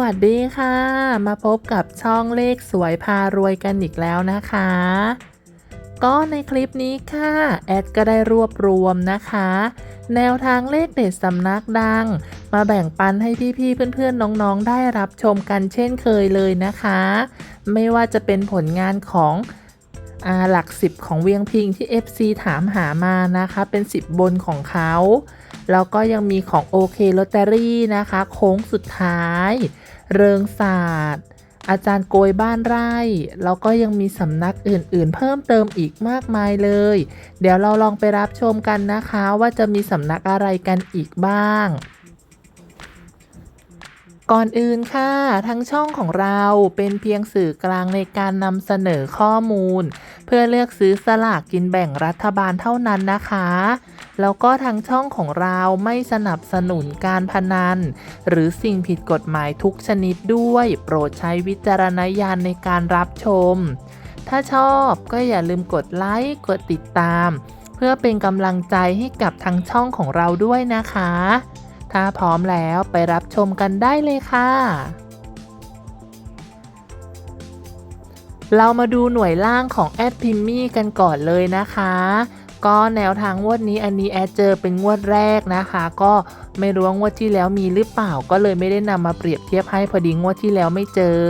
วัสดีค่ะ มาพบกับช่องเลขสวยพารวยกันอีกแล้วนะคะ ก็ในคลิปนี้ค่ะ แอดก็ได้รวบรวมนะคะ แนวทางเลขเด็ดสำนักดัง มาแบ่งปันให้พี่ๆเพื่อนๆน้องๆ ได้รับชมกันเช่นเคยเลยนะคะ ไม่ว่าจะเป็นผลงานของอหลักสิบของเวียงพิงที่ FC ถามหามานะคะ เป็น 10 บนของเขา แล้วก็ยังมีของโอเคลอตเตอรี่นะคะ โค้งสุดท้าย เริงศาสตร์ อาจารย์โกยบ้านไร่ แล้วก็ยังมีสำนักอื่นๆ เพิ่มเติมอีกมากมายเลย เดี๋ยวเราลองไปรับชมกันนะคะว่าจะมีสำนักอะไรกันอีกบ้างก่อนอื่นค่ะ ทั้งช่องของเราเป็นเพียงสื่อกลางในการนำเสนอข้อมูล เพื่อเลือกซื้อสลากกินแบ่งรัฐบาลเท่านั้นนะคะ แล้วก็ทางช่องของเราไม่สนับสนุนการพนัน หรือสิ่งผิดกฎหมายทุกชนิดด้วย โปรดใช้วิจารณญาณในการรับชม ถ้าชอบก็อย่าลืมกดไลค์กดติดตาม เพื่อเป็นกำลังใจให้กับทางช่องของเราด้วยนะคะ ถ้าพร้อมแล้วไปรับชมกันได้เลยค่ะเรามาดูหน่วยล่างของแอดพิมมี่กันก่อนเลยนะคะ ก็แนวทางงวดนี้อันนี้แอดเจอเป็นงวดแรกนะคะ ก็ไม่รู้ว่างวดที่แล้วมีหรือเปล่าก็เลยไม่ได้นำมาเปรียบเทียบให้พอดีงวดที่แล้วไม่เจอ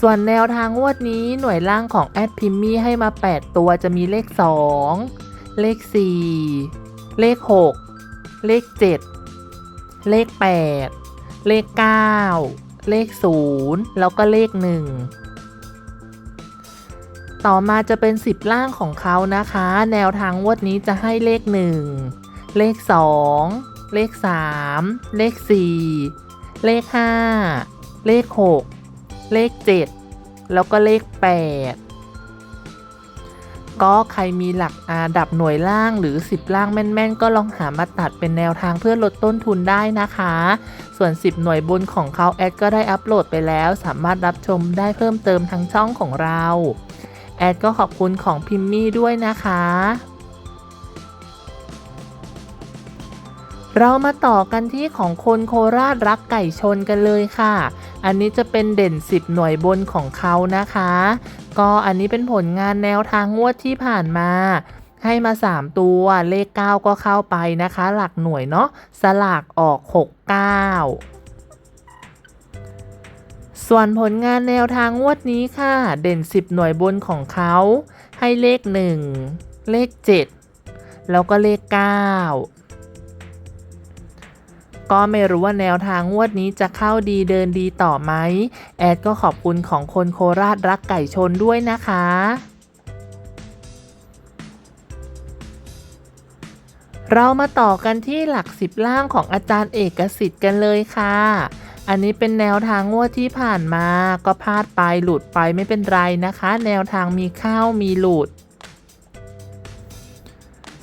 ส่วนแนวทางงวดนี้หน่วยล่างของแอดพิมมี่ให้มา 8 ตัวจะมีเลข 2 เลข 4 เลข 6 เลข 7 เลข 8 เลข 9 เลข 0 แล้วก็เลข 1 ต่อมาจะเป็น 10 ล่างของเขานะคะ แนวทางวดนี้จะให้เลข 1 เลข 2 เลข 3 เลข 4 เลข 5 เลข 6 เลข 7 แล้วก็เลข 8 ก็ใครมีหลักอาดับหน่วยล่างหรือ 10 ล่างแม่นๆ ก็ลองหามาตัดเป็นแนวทางเพื่อลดต้นทุนได้นะคะ ส่วน 10 หน่วยบนของเขาแอดก็ได้อัปโหลดไปแล้ว สามารถรับชมได้เพิ่มเติมทางช่องของเรา แอดก็ขอบคุณของพิมมี่ด้วยนะคะ เรามาต่อกันที่ของคนโคราชรักไก่ชนกันเลยค่ะ อันนี้จะเป็นเด่น 10 หน่วยบนของเขานะคะ ก็อันนี้เป็นผลงานแนวทางงวดที่ผ่านมาให้มา 3 ตัวเลข 9 ก็เข้าไปนะคะ หลักหน่วยเนาะสลากออก 69 ส่วนผลงานแนวทางงวดนี้ค่ะ เด่น 10 หน่วยบนของเขาให้เลข 1 เลข 7 แล้วก็เลข 9 ก็ไม่รู้ว่าแนวทางงวดนี้จะเข้าดีเดินดีต่อไหม แอดก็ขอบคุณของคนโคราชรักไก่ชนด้วยนะคะเรามาต่อกันที่หลักสิบล่างของอาจารย์เอกสิทธิ์กันเลยค่ะ อันนี้เป็นแนวทางงวดที่ผ่านมาก็พลาดไปหลุดไปไม่เป็นไรนะคะ แนวทางมีเข้ามีหลุด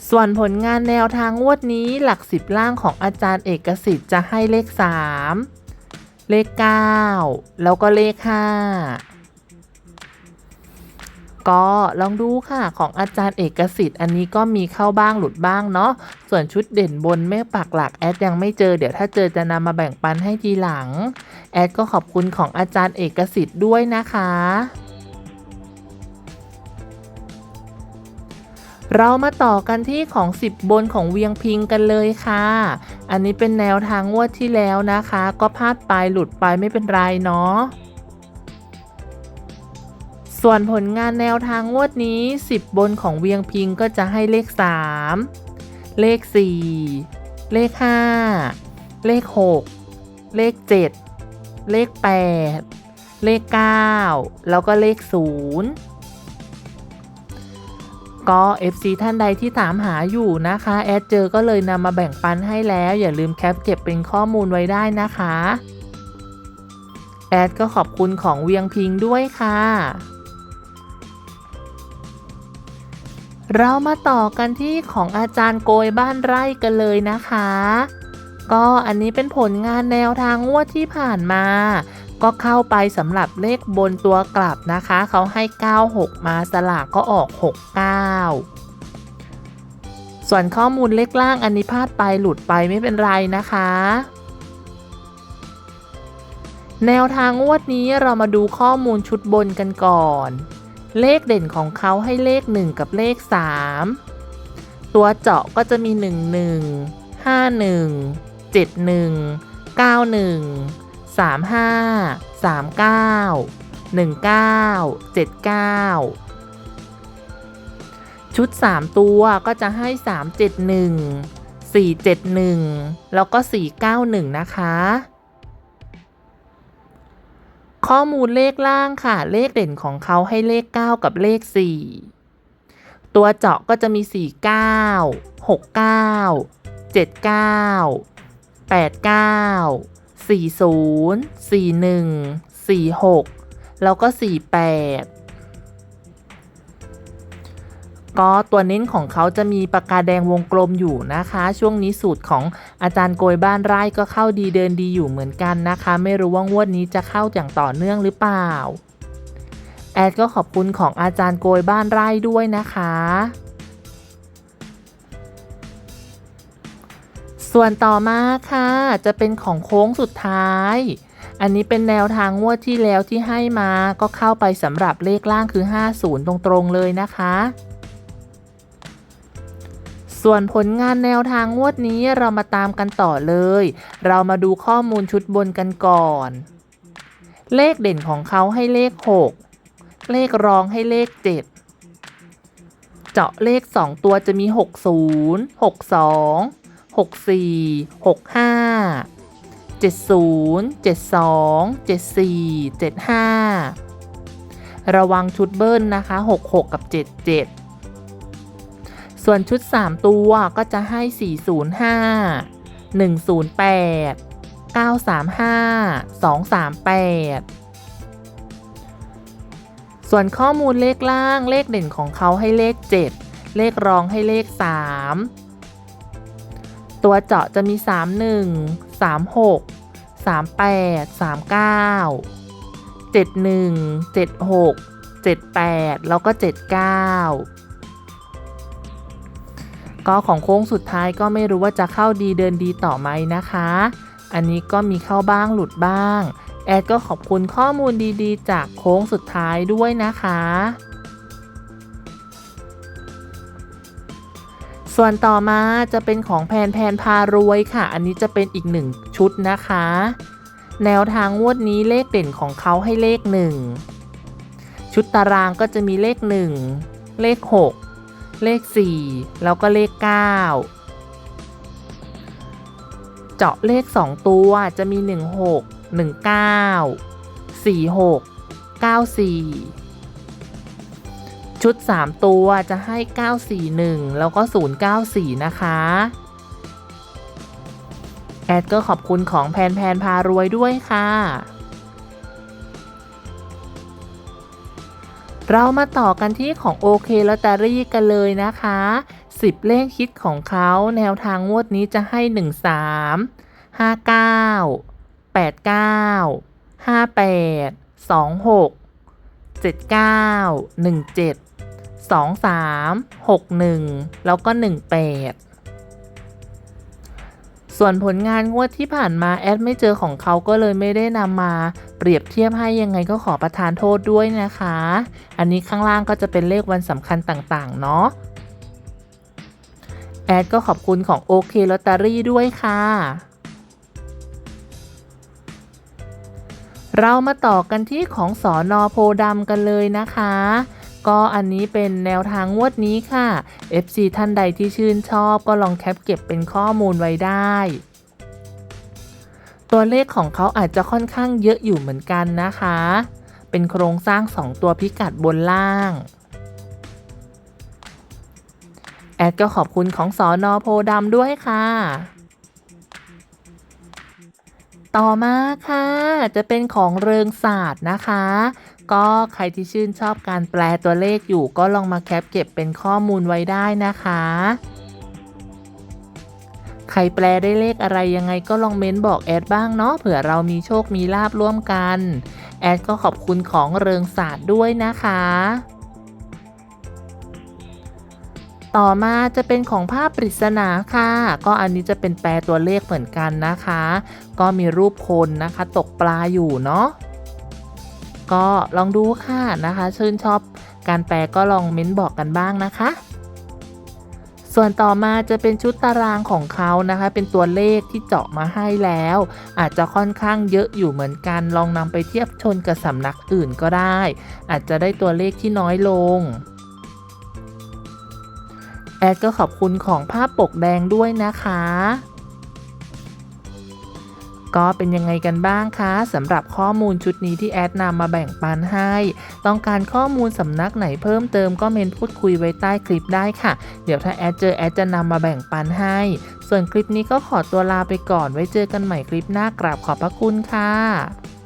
ส่วนผลงานแนวทางงวดนี้หลักสิบล่างของอาจารย์เอกสิทธิ์จะให้เลข 3 เลข 9 แล้วก็เลข 5 ก็ลองดูค่ะของอาจารย์เอกสิทธิ์ อันนี้ก็มีเข้าบ้างหลุดบ้างเนาะส่วนชุดเด่นบนแม่ปักหลักแอดยังไม่เจอเดี๋ยวถ้าเจอจะนำมาแบ่งปันให้ทีหลัง แอดก็ขอบคุณของอาจารย์เอกสิทธิ์ด้วยนะคะเรามาต่อกันที่ของ 10 บนของเวียงพิงกันเลยค่ะ อันนี้เป็นแนวทางงวดที่แล้วนะคะ ก็พลาดไปหลุดไปไม่เป็นไรเนาะ ส่วนผลงานแนวทางงวดนี้ 10 บนของเวียงพิงก็จะให้เลข 3 เลข 4 เลข 5 เลข 6 เลข 7 เลข 8 เลข 9 แล้วก็เลข 0 ก็ FC ท่านใดที่ถามหาอยู่นะคะ แอดเจอก็เลยนำมาแบ่งปันให้แล้ว อย่าลืมแคปเก็บเป็นข้อมูลไว้ได้นะคะแอดก็ขอบคุณของเวียงพิงด้วยค่ะ เรามาต่อกันที่ของอาจารย์โกยบ้านไร่กันเลยนะคะ ก็อันนี้เป็นผลงานแนวทางงวดที่ผ่านมา ก็เข้าไปสำหรับเลขบนตัวกลับนะคะ เขาให้ 96 มาสลากก็ออก 69 ส่วนข้อมูลเลขล่างอันนี้พลาดไปหลุดไปไม่เป็นไรนะคะ แนวทางงวดนี้เรามาดูข้อมูลชุดบนกันก่อน เลขเด่นของเขาให้เลข 1 กับเลข 3 ตัวเจาะก็จะมี 1 1 5 1 7 1 9 1 3 5 3 9 1 9 7 9 ชุด 3 ตัวก็จะให้ 3 7 1 4 7 1 แล้วก็ 4 9 1 นะคะ ข้อมูลเลขล่างค่ะ เลขเด่นของเขาให้เลข 9 กับเลข 4 ตัวเจาะก็จะมี 49 69 79 89 40 41 46 แล้วก็ 48 ก็ตัวเน้นของเขาจะมีปากกาแดงวงกลมอยู่นะคะ ช่วงนี้สูตรของอาจารย์โกยบ้านไร่ก็เข้าดีเดินดีอยู่เหมือนกันนะคะ ไม่รู้ว่างวดนี้จะเข้าอย่างต่อเนื่องหรือเปล่า แอดก็ขอบคุณของอาจารย์โกยบ้านไร่ด้วยนะคะส่วนต่อมาค่ะ จะเป็นของโค้งสุดท้าย อันนี้เป็นแนวทางงวดที่แล้วที่ให้มาก็เข้าไปสำหรับเลขล่างคือ 50 ตรงๆเลยนะคะ ส่วนผลงานแนวทางงวดนี้เรามาตามกันต่อเลย เรามาดูข้อมูลชุดบนกันก่อน เลขเด่นของเขาให้เลข 6 เลขรองให้เลข 7 เจาะเลข 2 ตัวจะมี 60 62 64 65 70 72 74 75 ระวังชุดเบิ้ลนะคะ 66 กับ 77 ส่วนชุด 3 ตัวก็จะให้ 405 108 935 238 ส่วนข้อมูลเลขล่างเลขเด่นของเขาให้เลข 7 เลขรองให้เลข 3 ตัวเจาะจะมี 31 36 38 39 71 76 78 แล้วก็ 79 ก็ของโค้งสุดท้ายก็ไม่รู้ว่าจะเข้าดีเดินดีต่อไหมนะคะ อันนี้ก็มีเข้าบ้างหลุดบ้าง แอดก็ขอบคุณข้อมูลดีๆ จากโค้งสุดท้ายด้วยนะคะ ส่วนต่อมาจะเป็นของแพนแพนพารวยค่ะ อันนี้จะเป็นอีกหนึ่งชุดนะคะ แนวทางงวดนี้เลขเด่นของเขาให้เลข1ชุดตารางก็จะมีเลข1เลข6 เลข 4 แล้วก็เลข 9 เจาะเลข 2 ตัวจะมี 16 19 46 94 ชุด 3 ตัวจะให้ 941 แล้วก็ 094 นะคะแอดก็ขอบคุณของแพนแพนพารวยด้วยค่ะ เรามาต่อกันที่ของโอเคลอตเตอรี่กันเลยนะคะ 10 เลขคิดของเขาแนวทางงวดนี้จะให้ 13 59 89 58 26 79 17 23 61 แล้วก็ 18 ส่วนผลงานงวดที่ผ่านมาแอดไม่เจอของเขาก็เลยไม่ได้นำมาเปรียบเทียบให้ยังไงก็ขอประทานโทษด้วยนะคะ อันนี้ข้างล่างก็จะเป็นเลขวันสำคัญต่างๆ เนาะแอดก็ขอบคุณของโอเคลอตเตอรี่ด้วยค่ะ เรามาต่อกันที่ของสอนอโพดำกันเลยนะคะ ก็อันนี้เป็นแนวทางงวดนี้ค่ะ FC ท่านใดที่ชื่นชอบก็ลองแคปเก็บเป็นข้อมูลไว้ได้ ตัวเลขของเขาอาจจะค่อนข้างเยอะอยู่เหมือนกันนะคะ เป็นโครงสร้าง 2 ตัวพิกัดบนล่าง แอดก็ขอบคุณของสอนอโพดำด้วยค่ะต่อมาค่ะ จะเป็นของเริงศาสตร์นะคะ ก็ใครที่ชื่นชอบการแปลตัวเลขอยู่ก็ลองมาแคปเก็บเป็นข้อมูลไว้ได้นะคะ ใครแปลได้เลขอะไรยังไงก็ลองเม้นบอกแอดบ้างเนาะเผื่อเรามีโชคมีลาบร่วมกัน แอดก็ขอบคุณของเริงศาสตร์ด้วยนะคะ ต่อมาจะเป็นของภาพปริศนาค่ะ ก็อันนี้จะเป็นแปลตัวเลขเหมือนกันนะคะ ก็มีรูปคนนะคะ ตกปลาอยู่เนาะ ก็ลองดูค่ะนะคะ ชื่นชอบการแปลก็ลองเม้นบอกกันบ้างนะคะ ส่วนต่อมาจะเป็นชุดตารางของเขานะคะ เป็นตัวเลขที่เจาะมาให้แล้ว อาจจะค่อนข้างเยอะอยู่เหมือนกัน ลองนำไปเทียบชนกับสำนักอื่นก็ได้ อาจจะได้ตัวเลขที่น้อยลงแอดก็ขอบคุณของภาพปกแดงด้วยนะคะ ก็เป็นยังไงกันบ้างคะสำหรับข้อมูลชุดนี้ที่แอดนำมาแบ่งปันให้ ต้องการข้อมูลสำนักไหนเพิ่มเติมก็เมนพูดคุยไว้ใต้คลิปได้ค่ะ เดี๋ยวถ้าแอดเจอแอดจะนำมาแบ่งปันให้ ส่วนคลิปนี้ก็ขอตัวลาไปก่อนไว้เจอกันใหม่คลิปหน้ากราบขอบพระคุณค่ะ